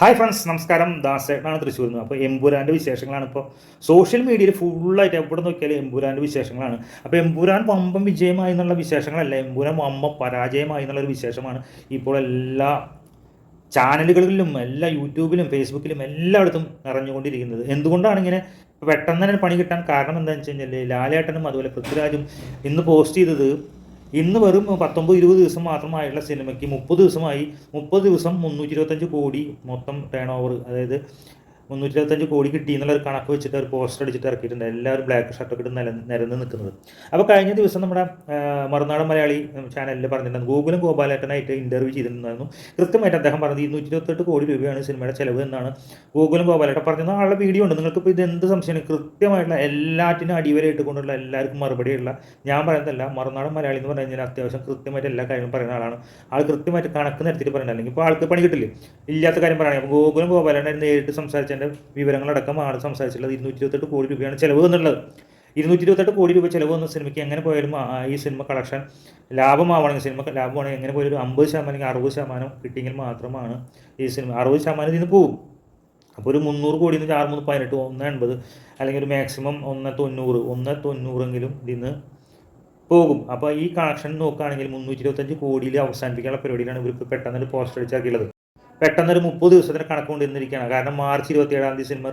Hi friends നമസ്കാരം. ദാസേട്ടനാണ് തൃശ്ശൂരിൽ നിന്ന്. അപ്പോൾ എംപുരാന്റെ വിശേഷങ്ങളാണ് ഇപ്പോൾ. സോഷ്യൽ മീഡിയയിൽ ഫുള്ളായിട്ട് എവിടെ നോക്കിയാലും എംപുരാന്റെ വിശേഷങ്ങളാണ്. അപ്പോൾ എംപുരാൻ വമ്പം വിജയമായി എന്നുള്ള വിശേഷങ്ങളല്ല എമ്പുരാൻ വമ്പം പരാജയമായി എന്നുള്ളൊരു വിശേഷമാണ് ഇപ്പോൾ എല്ലാ ചാനലുകളിലും എല്ലാ യൂട്യൂബിലും ഫേസ്ബുക്കിലും എല്ലായിടത്തും നിറഞ്ഞുകൊണ്ടിരിക്കുന്നത്. എന്തുകൊണ്ടാണ് ഇങ്ങനെ പെട്ടെന്ന് തന്നെ പണി കിട്ടാൻ കാരണം എന്താണെന്ന് വെച്ച് കഴിഞ്ഞാൽ ലാലേട്ടനും അതുപോലെ പൃഥ്വിരാജും ഇന്ന് പോസ്റ്റ് ചെയ്തത് ഇന്ന് വെറും പത്തൊമ്പത് ഇരുപത് ദിവസം മാത്രമായുള്ള സിനിമയ്ക്ക് മുപ്പത് ദിവസമായി മുപ്പത് ദിവസം മുന്നൂറ്റി ഇരുപത്തഞ്ച് കോടി മൊത്തം ടേൺ ഓവർ അതായത് മുന്നൂറ്റി ഇരുപത്തഞ്ച് കോടി കിട്ടി എന്നുള്ള ഒരു കണക്ക് വെച്ചിട്ട് ഒരു പോസ്റ്റർ അടിച്ചിട്ട് ഇറക്കിയിട്ടുണ്ട്. എല്ലാവരും ബ്ലാക്ക് ഷർട്ടൊക്കെ ഇട്ട് നില നിരന്ന് നിൽക്കുന്നത്. അപ്പോൾ കഴിഞ്ഞ ദിവസം നമ്മുടെ മറുനാടൻ മലയാളി ചാനലിൽ പറഞ്ഞിട്ടുണ്ടായിരുന്നു ഗൂഗിളും ഗോപാലേട്ടനായിട്ട് ഇന്റർവ്യൂ ചെയ്തിട്ടുണ്ടായിരുന്നു. കൃത്യമായിട്ട് അദ്ദേഹം പറഞ്ഞത് ഇരുന്നൂറ്റി ഇരുപത്തെട്ട് കോടി രൂപയാണ് സിനിമയുടെ ചിലവ് എന്നാണ് ഗൂഗിളും ഗോപാലേട്ടൻ പറഞ്ഞത്. ആളുടെ വീഡിയോ ഉണ്ട്. നിങ്ങൾക്ക് ഇപ്പോൾ ഇത് എന്ത് സംശയമാണ്? കൃത്യമായിട്ടുള്ള എല്ലാറ്റിനും അടിവരയിട്ട് കൊണ്ടുള്ള എല്ലാവർക്കും മറുപടിയുള്ള ഞാൻ പറയുന്നതല്ല മറുനാടൻ മലയാളി എന്ന് പറഞ്ഞു കഴിഞ്ഞാൽ അത്യാവശ്യം കൃത്യമായിട്ട് എല്ലാ കാര്യങ്ങളും പറയുന്ന ആളാണ്. ആൾ കൃത്യമായിട്ട് കണക്ക് നിരത്തിയിട്ട് പറയുന്നത് അല്ലെങ്കിൽ ഇപ്പോൾ ആൾക്ക് പണി കിട്ടില്ല? ഇല്ലാത്ത കാര്യം പറയുകയാണെങ്കിൽ അപ്പോൾ ഗോകുലം ഗോപാലേട്ടൻ നേരിട്ട് സംസാരിച്ചതിന്റെ വിവരങ്ങളടക്കം ആണ് സംസാരിച്ചിട്ടുള്ളത്. ഇരുന്നൂറ്റി ഇരുപത്തെട്ട് കോടി രൂപയാണ് ചിലവ് വന്നിട്ടുള്ളത് ഇരുന്നൂറ്റി ഇരുപത്തെട്ട് കോടി രൂപ ചിലവ് വന്ന സിനിമയ്ക്ക് എങ്ങനെ പോയാലും ഈ സിനിമ കളക്ഷൻ ലാഭമാവണമെങ്കിൽ സിനിമ ലാഭമാണെങ്കിൽ എങ്ങനെ പോയാലും ഒരു അമ്പത് ശതമാനം അല്ലെങ്കിൽ അറുപത് ശതമാനം കിട്ടിയെങ്കിൽ മാത്രമാണ് ഈ സിനിമ. അറുപത് ശതമാനം ഇതിന് പോകും അപ്പോൾ ഒരു മുന്നൂറ് കോടി എന്ന് ആറ് മൂന്ന് പതിനെട്ട് ഒന്ന് എൺപത് അല്ലെങ്കിൽ ഒരു മാക്സിമം ഒന്ന് തൊണ്ണൂറ് ഒന്ന് തൊണ്ണൂറെങ്കിലും ഇതിന്ന് പോകും. അപ്പോൾ ഈ കളക്ഷൻ നോക്കുകയാണെങ്കിൽ മുന്നൂറ്റി ഇരുപത്തഞ്ച് കോടിയിൽ അവസാനിപ്പിക്കാനുള്ള പരിപാടിയിലാണ് ഇവർക്ക് പെട്ടെന്നൊരു പോസ്റ്റർ അടിച്ചാക്കിയുള്ളത് പെട്ടെന്നൊരു മുപ്പത് ദിവസത്തിന് കണക്ക് കൊണ്ടിരുന്നിരിക്കുകയാണ് കാരണം മാർച്ച് ഇരുപത്തി ഏഴാം തീയതി സിനിമ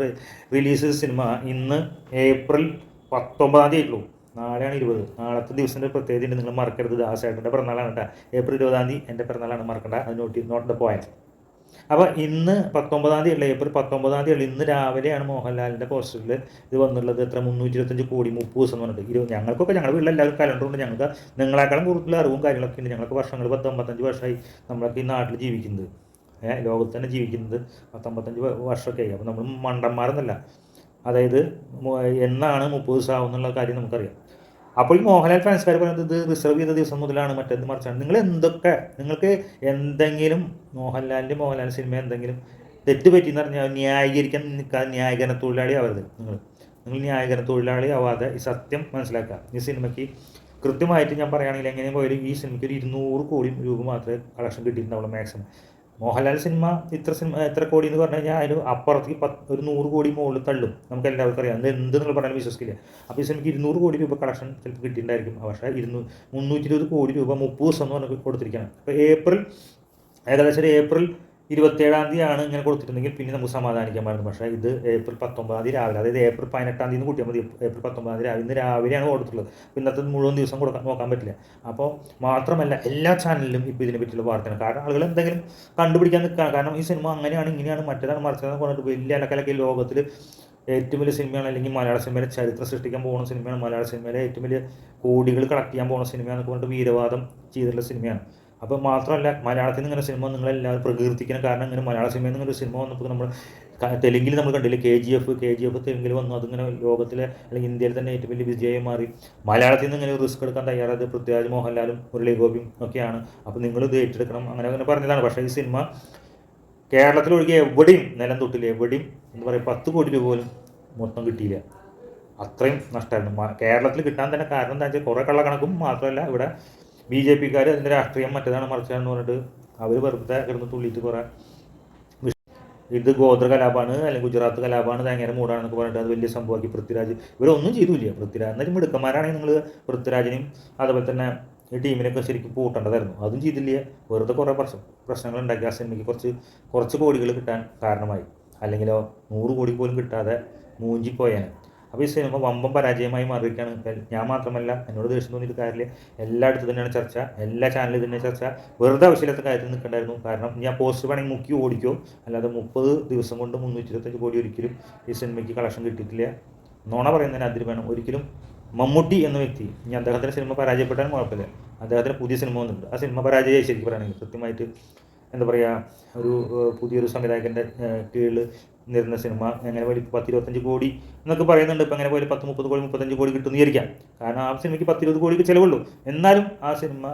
റിലീസ് സിനിമ ഇന്ന് ഏപ്രിൽ പത്തൊമ്പതാം തീയതി ആയിട്ടുള്ളൂ. നാളെയാണ് ഇരുപത്. നാളത്തെ ദിവസത്തിന്റെ പ്രത്യേകത ഉണ്ട്. നിങ്ങൾ മറക്കരുത്. ദാസേട്ടന്റെ പിറന്നാളാണ് കേട്ടോ. ഏപ്രിൽ ഇരുപതാം തീയതി എന്റെ പിറന്നാളാണ്. മറക്കണ്ട. അത് നോട്ട് നോട്ട് ദ പോയിന്റ് അപ്പോൾ ഇന്ന് പത്തൊമ്പതാം തീയതി ഉള്ള ഏപ്രിൽ പത്തൊമ്പതാം തീയതി ഇന്ന് രാവിലെയാണ് മോഹൻലാലിന്റെ പോസ്റ്ററിൽ ഇത് വന്നുള്ളത് എത്ര? മുന്നൂറ്റി ഇരുപത്തഞ്ച് കോടി മുപ്പത് ദിവസം എന്ന് പറഞ്ഞിട്ട്. ഇരുപത് ഞങ്ങൾക്കൊക്കെ ഞങ്ങളുടെ വീട്ടിലെല്ലാവരും കലണ്ടർ ഉണ്ട്. ഞങ്ങൾക്ക് നിങ്ങളെക്കാളും കൂടുതൽ അറിവും കാര്യങ്ങളൊക്കെ ഉണ്ട്. ഞങ്ങൾക്ക് വർഷങ്ങൾ പത്തൊമ്പത്തഞ്ച് വർഷമായി നമ്മളൊക്കെ ഈ നാട്ടിൽ ജീവിക്കുന്നത്. ലോകത്ത് തന്നെ ജീവിക്കുന്നത് പത്തൊമ്പത്തഞ്ച് വർഷമൊക്കെ ആയി അപ്പോൾ നമ്മൾ മണ്ടന്മാരെന്നല്ല. അതായത് എന്നാണ് മുപ്പത് ദിവസം ആവും എന്നുള്ള കാര്യം നമുക്കറിയാം. അപ്പോൾ ഈ മോഹൻലാൽ ഫാൻസുകാർ പറയുന്നത് ഇത് റിസർവ് ചെയ്ത ദിവസം മുതലാണ് മറ്റെന്ത് മറിച്ചാണ്. നിങ്ങൾ എന്തൊക്കെ നിങ്ങൾക്ക് എന്തെങ്കിലും മോഹൻലാലിന്റെ മോഹൻലാൽ സിനിമ എന്തെങ്കിലും തെറ്റ് പറ്റിയെന്ന് പറഞ്ഞാൽ ന്യായീകരിക്കാൻ നിൽക്കാതെ ന്യായീകരണ തൊഴിലാളി ആവരുത് നിങ്ങൾ. നിങ്ങൾ ന്യായീകരണ തൊഴിലാളി ആവാതെ ഈ സത്യം മനസ്സിലാക്കുക. ഈ സിനിമയ്ക്ക് കൃത്യമായിട്ട് ഞാൻ പറയുകയാണെങ്കിൽ എങ്ങനെ പോയാലും ഈ സിനിമയ്ക്ക് ഒരു ഇരുന്നൂറ് കോടി രൂപ മാത്രമേ കളക്ഷൻ കിട്ടിയിട്ടുണ്ടാവുള്ളൂ മാക്സിമം മോഹൻലാൽ സിനിമ ഇത്ര സിനിമ എത്ര കോടി എന്ന് പറഞ്ഞു കഴിഞ്ഞാൽ അതിന് അപ്പുറത്തേക്ക് പത്ത് ഒരു നൂറ് കോടി മുകളിൽ തള്ളും. നമുക്ക് എല്ലാവർക്കും അറിയാം. അത് എന്ത് നിങ്ങൾ പറഞ്ഞാലും വിശ്വസിക്കില്ല. അപ്പോൾ ഈ സിനിമയ്ക്ക് ഇരുന്നൂറ് കോടി രൂപ കളക്ഷൻ ചിലപ്പോൾ കിട്ടിയിട്ടുണ്ടായിരിക്കും. പക്ഷേ ഇരുന്നൂ മുന്നൂറ്റി ഇരുപത് കോടി രൂപ മുപ്പത് ദിവസം എന്ന് പറഞ്ഞ് കൊടുത്തിരിക്കുകയാണ് അപ്പോൾ ഏപ്രിൽ ഏകദേശം ഏപ്രിൽ ഇരുപത്തേഴാം തീയതിയാണ് ഇങ്ങനെ കൊടുത്തിട്ടുണ്ടെങ്കിൽ പിന്നെ നമുക്ക് സമാധാനിക്കാമായിരുന്നു പക്ഷേ ഇത് ഏപ്രിൽ പത്തൊമ്പതാം തീയതി രാവിലെ അതായത് ഏപ്രിൽ പതിനെട്ടാം തീയതി കൂട്ടിയാൽ മതി. ഏപ്രിൽ പത്തൊമ്പതാം തീയതി ഇന്ന് രാവിലെയാണ് കൊടുത്തിട്ടുള്ളത്. ഇന്നത്തെ മുഴുവൻ ദിവസം കൊടുക്കാൻ നോക്കാൻ പറ്റില്ല. അപ്പോൾ മാത്രമല്ല എല്ലാ ചാനലിലും ഇപ്പോൾ ഇതിനെ പറ്റിയുള്ള വാർത്തയാണ്. കാരണം ആളുകൾ എന്തെങ്കിലും കണ്ടുപിടിക്കാൻ നിൽക്കുക കാരണം ഈ സിനിമ അങ്ങനെയാണ് ഇങ്ങനെയാണ് മറ്റേതാണ് മറിച്ചതെന്ന് പറഞ്ഞിട്ട് വലിയ അലക്കലൊക്കെ ലോകത്തിൽ ഏറ്റവും വലിയ സിനിമയാണ് അല്ലെങ്കിൽ മലയാള സിനിമയിലെ ചരിത്രം സൃഷ്ടിക്കാൻ പോകുന്ന സിനിമയാണ് മലയാള സിനിമയിലെ ഏറ്റവും വലിയ കോടികൾ കളക്ട് ചെയ്യാൻ പോകുന്ന സിനിമയാണെന്ന് പറഞ്ഞിട്ട് വീരവാദം ചെയ്തിട്ടുള്ള സിനിമയാണ്. അപ്പോൾ മാത്രമല്ല മലയാളത്തിൽ നിന്ന് ഇങ്ങനെ സിനിമ നിങ്ങളെല്ലാവരും പ്രകീർത്തിക്കുന്ന കാരണം ഇങ്ങനെ മലയാള സിനിമയിൽ നിന്ന് ഒരു സിനിമ വന്നപ്പോൾ നമ്മൾ തെലുങ്കിൽ നമ്മൾ കണ്ടില്ലേ? K G F K G F തെലുങ്കിൽ വന്നു. അതിങ്ങനെ ലോകത്തിലെ അല്ലെങ്കിൽ ഇന്ത്യയിൽ തന്നെ ഏറ്റവും വലിയ വിജയമായി മാറി. മലയാളത്തിൽ നിന്ന് ഇങ്ങനെ റിസ്ക് എടുക്കാൻ തയ്യാറായത് പൃഥ്വിരാജ് മോഹൻലാലും മുരളി ഗോപിയും ഒക്കെയാണ്. അപ്പോൾ നിങ്ങൾ ഇത് ഏറ്റെടുക്കണം. അങ്ങനെ അങ്ങനെ പറഞ്ഞതാണ്. പക്ഷേ ഈ സിനിമ കേരളത്തിലൊഴികെ എവിടെയും നിലം തൊട്ടില്ല. എവിടെയും എന്ന് പറയുക പത്ത് കോടി രൂപ പോലും മൊത്തം കിട്ടിയില്ല. അത്രയും നഷ്ടമായിരുന്നു. കേരളത്തിൽ കിട്ടാൻ തന്നെ കാരണം എന്താ വെച്ചാൽ കുറേ കള്ളക്കണക്കും മാത്രമല്ല ഇവിടെ ബി ജെ പിക്കാർ അതിന്റെ രാഷ്ട്രീയം മറ്റേതാണ് മറിച്ചതാണെന്ന് പറഞ്ഞിട്ട് അവർ വെറുതെ കിടന്ന് തുള്ളിയിട്ട് കുറേ ഇത് ഗോത്ര കലാപമാണ് അല്ലെങ്കിൽ ഗുജറാത്ത് കലാപമാണ് തേങ്ങയുടെ മൂടാണെന്നൊക്കെ പറഞ്ഞിട്ട് അത് വലിയ സംഭവമാക്കി പൃഥ്വിരാജ്. ഇവരൊന്നും ചെയ്തില്ല. പൃഥ്വിരാജ് എന്നാലും മിടുക്കന്മാരാണെങ്കിൽ നിങ്ങൾ പൃഥ്വിരാജിനെയും അതുപോലെ തന്നെ ഈ ടീമിനൊക്കെ ശരിക്കും പൂട്ടേണ്ടതായിരുന്നു. അതും ചെയ്തില്ല. വെറുതെ കുറേ പ്രശ്നം പ്രശ്നങ്ങൾ ഉണ്ടാക്കി ആ സിനിമയ്ക്ക് കുറച്ച് കുറച്ച് കോടികൾ കിട്ടാൻ കാരണമായി. അല്ലെങ്കിലോ നൂറ് കോടി പോലും കിട്ടാതെ മൂഞ്ചിപ്പോയാൻ അപ്പോൾ ഈ സിനിമ വമ്പം പരാജയമായി മാറിയിരിക്കുകയാണ് ഞാൻ മാത്രമല്ല എന്നോട് ദേഷ്യം തോന്നിയിട്ട് കാര്യമില്ല. എല്ലായിടത്തും തന്നെയാണ് ചർച്ച. എല്ലാ ചാനലിൽ തന്നെ ചർച്ച. വെറുതെ ആവശ്യമില്ലാത്ത കാര്യത്തിൽ നിൽക്കണ്ടായിരുന്നു. കാരണം ഞാൻ പോസ്റ്റ് വേണമെങ്കിൽ മുക്കി ഓടിക്കോ. അല്ലാതെ മുപ്പത് ദിവസം കൊണ്ട് മുന്നൂറ്റി ഇരുപത്തഞ്ച് കോടി ഒരിക്കലും ഈ സിനിമയ്ക്ക് കളക്ഷൻ കിട്ടിയിട്ടില്ല. നോണ പറയുന്നതിന് അതിൽ വേണം. ഒരിക്കലും മമ്മൂട്ടി എന്ന വ്യക്തി ഇനി അദ്ദേഹത്തിന്റെ സിനിമ പരാജയപ്പെട്ടാലും കുഴപ്പമില്ല. അദ്ദേഹത്തിന് പുതിയ സിനിമ വന്നിട്ടുണ്ട്. ആ സിനിമ പരാജയമായി ശരിക്കും പറയുകയാണെങ്കിൽ കൃത്യമായിട്ട് എന്താ പറയുക ഒരു പുതിയൊരു സംവിധായകന്റെ കീഴിൽ നിരുന്ന സിനിമ എങ്ങനെ പോയി പത്ത് ഇരുപത്തഞ്ച് കോടി എന്നൊക്കെ പറയുന്നുണ്ട്. ഇപ്പം എങ്ങനെ പോയി പത്ത് മുപ്പത് കോടി മുപ്പത്തഞ്ച് കോടി കിട്ടുമെന്ന് വിചാരിക്കാം. കാരണം ആ സിനിമയ്ക്ക് പത്ത് ഇരുപത് കോടിക്ക് ചിലവുള്ളൂ. എന്നാലും ആ സിനിമ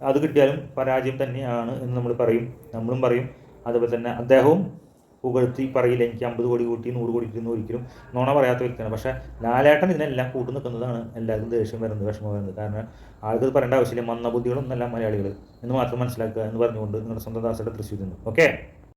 അത് കിട്ടിയാലും പരാജയം തന്നെയാണ് എന്ന് നമ്മൾ പറയും. നമ്മളും പറയും. അതുപോലെ തന്നെ അദ്ദേഹവും പുകഴ്ത്തി പറയില്ല എനിക്ക് അമ്പത് കോടി കൂട്ടി നൂറ് കോടി കിട്ടുന്ന ഒരിക്കലും നോണ പറയാത്ത വ്യക്തിയാണ്. പക്ഷേ ലാലേട്ടൻ ഇതിനെല്ലാം കൂട്ടു നിൽക്കുന്നതാണ് എല്ലാവർക്കും ദേഷ്യം വരുന്നത് വിഷമം വരുന്നത്. കാരണം ആൾക്ക് പറയേണ്ട ആവശ്യമില്ല. മന്ദബുദ്ധികളൊന്നല്ല മലയാളികൾ എന്ന് മാത്രം മനസ്സിലാക്കുക എന്ന് പറഞ്ഞുകൊണ്ട് നിങ്ങളുടെ സ്വന്തം ദാസയുടെ തൃശ്ശൂരിൽ നിന്ന്. ഓക്കെ